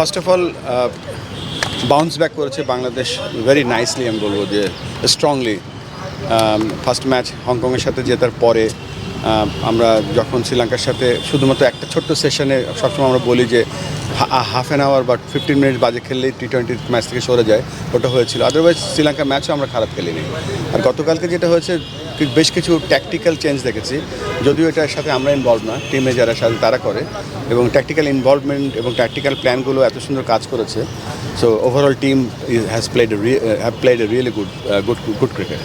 First of all bounce back করেছে Bangladesh very nicely আমি বলব যে স্ট্রংলি ফার্স্ট ম্যাচ হংকংয়ের সাথে জেতার পরে আমরা যখন শ্রীলঙ্কার সাথে শুধুমাত্র একটা ছোট্ট সেশনে সবসময় আমরা বলি যে হাফ অ্যান আওয়ার বা ফিফটিন মিনিট বাজে খেললেই টি টোয়েন্টি ম্যাচ থেকে সরে যায়, ওটা হয়েছিল। আদারওয়াইজ শ্রীলঙ্কার ম্যাচও আমরা খারাপ খেলিনি। আর গতকালকে যেটা হয়েছে বেশ কিছু ট্যাকটিক্যাল চেঞ্জ দেখেছি। যদিও এটার সাথে আমরা ইনভলভ না টিমে যারা সাথে তারা করে। এবং ট্যাকটিক্যাল ইনভলভমেন্ট এবং ট্যাকটিক্যাল প্ল্যানগুলো এত সুন্দর কাজ করেছে। So overall team is has played have played a really good good good cricket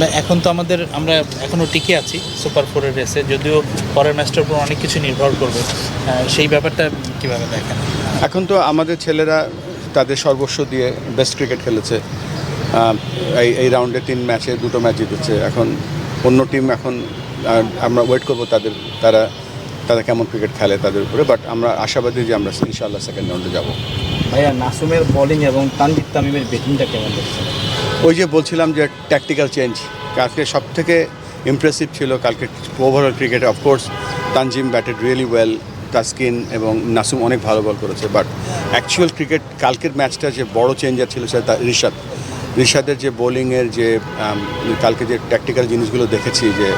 না এখন তো আমাদের আমরা এখনও টিকে আছি সুপার ফোরের রেসে যদিও পরের ম্যাচটার উপর অনেক কিছু নির্ভর করবে। সেই ব্যাপারটা কীভাবে দেখেন? এখন তো আমাদের ছেলেরা তাদের সর্বস্ব দিয়ে বেস্ট ক্রিকেট খেলেছে। এই এই রাউন্ডে তিন ম্যাচে দুটো ম্যাচ জিতেছে। এখন অন্য টিম এখন আমরা ওয়েট করব তাদের তারা তারা কেমন ক্রিকেট খেলে তাদের উপরে। বাট আমরা আশাবাদী যে আমরা ইনশাআল্লাহ সেকেন্ড রাউন্ডে যাব। ভাইয়া নাসুমের বলিং এবং তানজিদ তামিমের ব্যাটিংটা কেমন দেখছেন? ওই যে বলছিলাম যে ট্যাকটিক্যাল চেঞ্জ কালকে সব থেকে ইমপ্রেসিভ ছিল কালকে ওভারঅল ক্রিকেটে of course Tanzim batted really well Taskin এবং নাসুম অনেক ভালো বল করেছে বাট অ্যাকচুয়াল ক্রিকেট কালকের ম্যাচটা যে বড় চেঞ্জার ছিল সেটা রিশাদ। রিশাদের যে বোলিংয়ের যে কালকে যে ট্যাকটিক্যাল জিনিসগুলো দেখেছি যে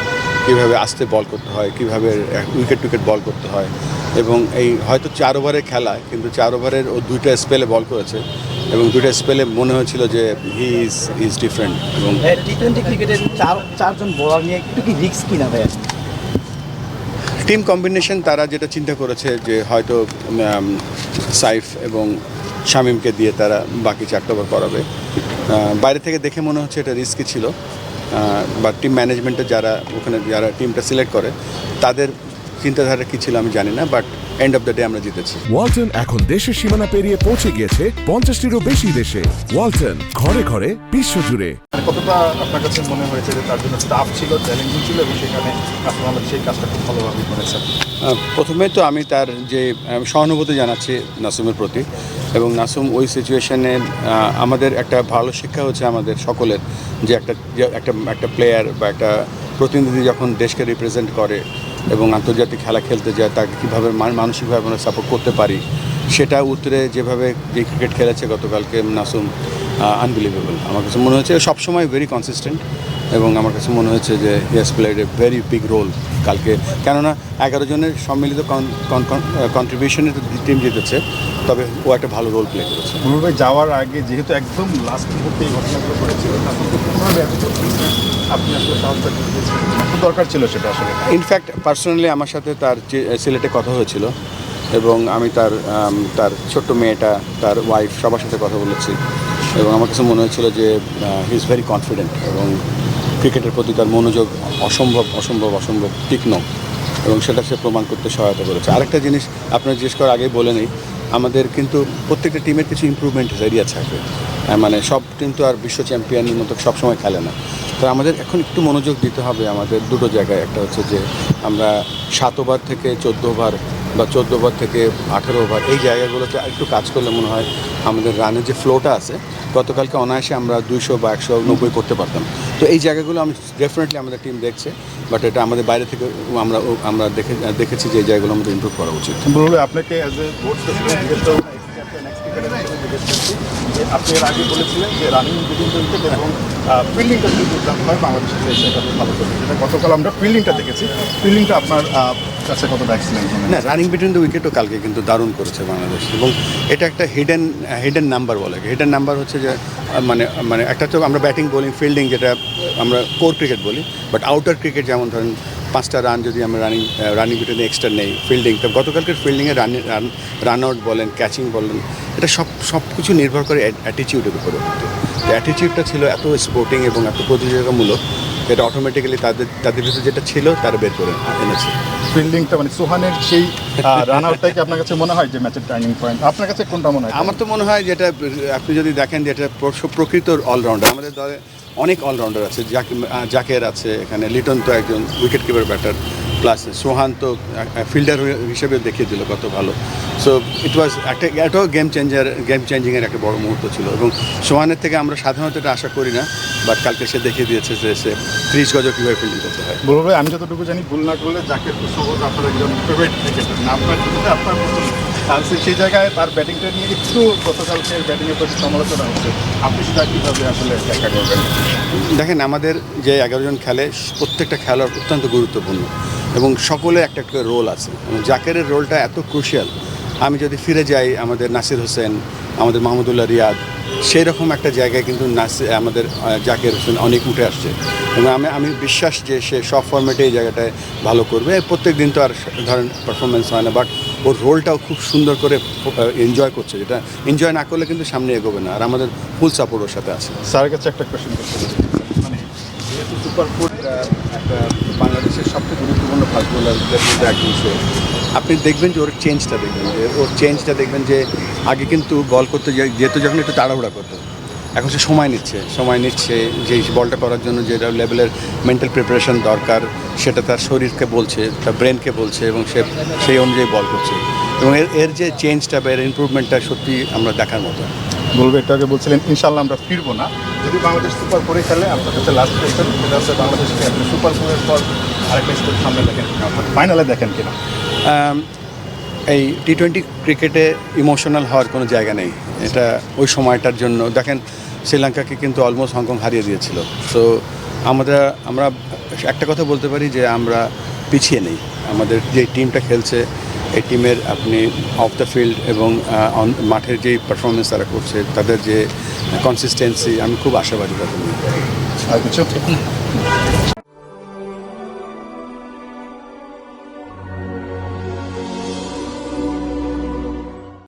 কীভাবে আস্তে বল করতে হয়, কীভাবে উইকেট টুইকেট বল করতে হয় এবং এই হয়তো চার ওভারের খেলা কিন্তু চার ওভারের ও দুইটা স্পেলে বল করেছে এবং দুইটা স্পেলে মনে হয়েছিল যে হি ইজ ইজ ডিফারেন্ট এবং ভাইয়া টি টোয়েন্টি ক্রিকেটের চার চারজন বোলার নিয়ে একটু কি রিস্ক কিনা ভাইয়া টিম কম্বিনেশন তারা যেটা চিন্তা করেছে যে হয়তো সাইফ এবং শামিমকে দিয়ে তারা বাকি চারটা ওভার করাবে। বাইরে থেকে দেখে মনে হচ্ছে এটা রিস্কি ছিল। বা টিম ম্যানেজমেন্টে যারা ওখানে যারা টিমটা সিলেক্ট করে তাদের চিন্তাধারা কি ছিল আমি জানি না but end of the day আমরা জিতেছি। ওয়ালটন এখন দেশের সীমানা পেরিয়ে পৌঁছে গিয়েছে পঞ্চাশটিরও বেশি দেশে। ওয়ালটন ঘরে ঘরে বিশ্ব জুড়ে কতটা আপনার কাছে মনে হয়েছে যে তার জন্য স্টাফ ছিল চ্যালেঞ্জিং ছিল এবং সেখানে আপনার আমাদের সেই কাজটা খুব ভালোভাবে করেছেন? প্রথমে তো আমি তার যে সহানুভূতি জানাচ্ছি নাসিমের প্রতি। এবং নাসুম, ওই সিচুয়েশনে আমাদের একটা ভালো শিক্ষা হচ্ছে আমাদের সকলের যে একটা একটা একটা প্লেয়ার বা একটা প্রতিনিধি যখন দেশকে রিপ্রেজেন্ট করে এবং আন্তর্জাতিক খেলা খেলতে যায়, তাকে কীভাবে মান- মানসিকভাবে আমরা সাপোর্ট করতে পারি, সেটা উত্তরে যেভাবে যে ক্রিকেট খেলেছে গতকালকে নাসুম আনবিলিভেবল আমার কাছে মনে হচ্ছে সবসময় ভেরি কনসিস্টেন্ট এবং আমার কাছে মনে হয়েছে যে he has played a very big role কালকে। কেননা এগারো জনের সম্মিলিত কন্ট্রিবিউশনে তো টিম জিতেছে তবে ও একটা ভালো রোল প্লে করেছে। মুম্বাই যাওয়ার আগে যেহেতু একদম লাস্ট মুহূর্তে এই ঘটনাগুলো ঘটেছিল এত আপনি আসলে দরকার ছিল সেটা আসলে? ইনফ্যাক্ট পার্সোনালি আমার সাথে তার যে সিলেটে কথা হয়েছিল এবং আমি তার তার ছোট্ট মেয়েটা তার ওয়াইফ সবার সাথে কথা বলেছি এবং আমার কাছে মনে হয়েছিল যে হি ইজ ভেরি কনফিডেন্ট এবং ক্রিকেটের প্রতি তার মনোযোগ অসম্ভব অসম্ভব অসম্ভব তীক্ষ্ণ এবং সেটা সে প্রমাণ করতে সহায়তা করেছে। আরেকটা জিনিস আপনার জিজ্ঞেস করার আগে বলে নিই, আমাদের কিন্তু প্রত্যেকটা টিমের কিছু ইমপ্রুভমেন্ট এরিয়া থাকে। মানে সব টিম তো আর বিশ্ব চ্যাম্পিয়নের মতো সবসময় খেলে না। তো আমাদের এখন একটু মনোযোগ দিতে হবে আমাদের দুটো জায়গায়। একটা হচ্ছে যে আমরা সাত ওভার থেকে চোদ্দ ওভার বা চোদ্দ ওভার থেকে আঠেরো ওভার, এই জায়গাগুলোতে একটু কাজ করলে মনে হয় আমাদের রানের যে ফ্লোটা আছে, গতকালকে অনায়াসে আমরা দুইশো বা একশো নব্বই করতে পারতাম। তো এই জায়গাগুলো আমি ডেফিনেটলি আমাদের টিম দেখছে বাট এটা আমাদের বাইরে থেকে আমরা আমরা দেখে, দেখেছি যে এই জায়গাগুলো আমাদের ইম্প্রুভ করা উচিত। আপনাকে আপনি এর আগে বলেছিলেন যে রানিং বিটিং উইকেট এবং ফিল্ডিংটা যদি দুর্দান্ত হয় বাংলাদেশের সেটা ভালো করবে যেটা গতকাল আমরা ফিল্ডিংটা দেখেছি। ফিল্ডিংটা আপনার কাছে কত দেখছিলেন না রানিং বিটুইন দ্য উইকেটও কালকে কিন্তু দারুণ করেছে বাংলাদেশ। এবং এটা একটা হিডেন হিডেন নাম্বার বলে। হিডেন নাম্বার হচ্ছে যে মানে মানে একটা তো আমরা ব্যাটিং বোলিং ফিল্ডিং যেটা আমরা কোর ক্রিকেট বলি বাট আউটার ক্রিকেট যেমন ধরেন পাঁচটা রান যদি আমরা রানিং রানিং বিটুইন এক্সট্রা নেই ফিল্ডিং তো গতকালকের ফিল্ডিংয়ে রান রান রান আউট বলেন ক্যাচিং বলেন এটা সব সব কিছু নির্ভর করে অ্যাটিচিউডের উপরে। অ্যাটিচিউডটা ছিল এত স্পোর্টিং এবং এত প্রতিযোগিতামূলক এটা অটোমেটিক্যালি তাদের তাদের ভিতরে যেটা ছিল তারা বের করে এনেছে। ফিল্ডিংটা মানে সোহানের সেই রান আউটটাই কি আপনার কাছে মনে হয় যে ম্যাচের টার্নিং পয়েন্ট আপনার কাছে কোনটা মনে হয়? আমার তো মনে হয় যেটা আপনি যদি দেখেন যে এটা প্রকৃত অলরাউন্ডার আমাদের দলে অনেক অলরাউন্ডার আছে জাক- জাকের আছে, এখানে লিটন তো একজন wicket keeper batter plus Sohan তো ফিল্ডার হিসেবে দেখিয়ে দিল কত ভালো। সো ইট ওয়াজ একটা, এটাও গেম চেঞ্জার গেম চেঞ্জিংয়ের একটা বড় মুহূর্ত ছিল এবং সোহানের থেকে আমরা সাধারণত এটা আশা করি না বাট কালকে সে দেখিয়ে দিয়েছে যে সে ত্রিশ গজ কীভাবে ফিল্ডিং করতে হয়। বলব ভাই, আমি যতটুকু জানি ভুল না করলে খুব সহজ আপনার একজন ফেভারিট ক্রিকেটার না আপনার আপনার আর সেই জায়গায় তার ব্যাটিংটা নিয়ে একটু গতকালকে ব্যাটিংয়ের প্রতি সমালোচনা হচ্ছে। আপনি সেটা কীভাবে আসলে করবেন? দেখেন, আমাদের যে এগারো জন খেলে প্রত্যেকটা খেলোয়াড় অত্যন্ত গুরুত্বপূর্ণ এবং সকলে একটা একটা রোল আছে। জাকেরের রোলটা এত ক্রুশিয়াল আমি যদি ফিরে যাই আমাদের নাসির হোসেন, আমাদের মাহমুদুল্লাহ রিয়াদ সেই রকম একটা জায়গায় কিন্তু নাসির, আমাদের জাকের হোসেন অনেক উঠে আসছে। এবং আমি আমি বিশ্বাস যে সে সব ফর্মেটে এই জায়গাটায় ভালো করবে। প্রত্যেক দিন তো আর ধরেন পারফরমেন্স হয় না। বাট ওর রোলটাও খুব সুন্দর করে এনজয় করছে, যেটা এনজয় না করলে কিন্তু সামনে এগোবে না। আর আমাদের ফুল সাপোর্ট ওর সাথে আছে। স্যারের কাছে একটা কোয়েশ্চেন মানে যেহেতু সুপার ফুড একটা বাংলাদেশের সবচেয়ে গুরুত্বপূর্ণ ফাস্ট বোলারদের মধ্যে একজন সে আপনি দেখবেন যে ওর চেঞ্জটা দেখবেন, যে ওর চেঞ্জটা দেখবেন যে আগে কিন্তু বল করতে যেত যখন একটু তাড়াহুড়া করতো। এখন সে সময় নিচ্ছে সময় নিচ্ছে যে বলটা করার জন্য যে লেভেলের মেন্টাল প্রিপারেশন দরকার সেটা তার শরীরকে বলছে তার ব্রেনকে বলছে এবং সে সেই অনুযায়ী বল করছে। এবং এর এর যে চেঞ্জটা বা এর ইম্প্রুভমেন্টটা সত্যি আমরা দেখার মতো। বলব একটু আগে বলছিলেন ইনশাল্লাহ আমরা ফিরবো না। যদি বাংলাদেশ সুপার ফোরে খেলে আপনার কাছে লাস্ট কোয়েশ্চেন সেটা হচ্ছে বাংলাদেশকে আপনি সুপার ফোরের পর আরেকটা স্টেপ সামনে দেখেন ফাইনালে দেখেন কিনা। এই টি টোয়েন্টি ক্রিকেটে ইমোশনাল হওয়ার কোনো জায়গা নেই। এটা ওই সময়টার জন্য। দেখেন শ্রীলঙ্কাকে কিন্তু অলমোস্ট হংকং হারিয়ে দিয়েছিল। তো আমরা আমরা একটা কথা বলতে পারি যে আমরা পিছিয়ে নেই। আমাদের যে টিমটা খেলছে, এই টিমের আপনি অফ দ্য ফিল্ড এবং মাঠের যেই পারফরমেন্স তারা করছে, তাদের যে কনসিস্টেন্সি আমি খুব আশাবাদী তাদের নিয়ে।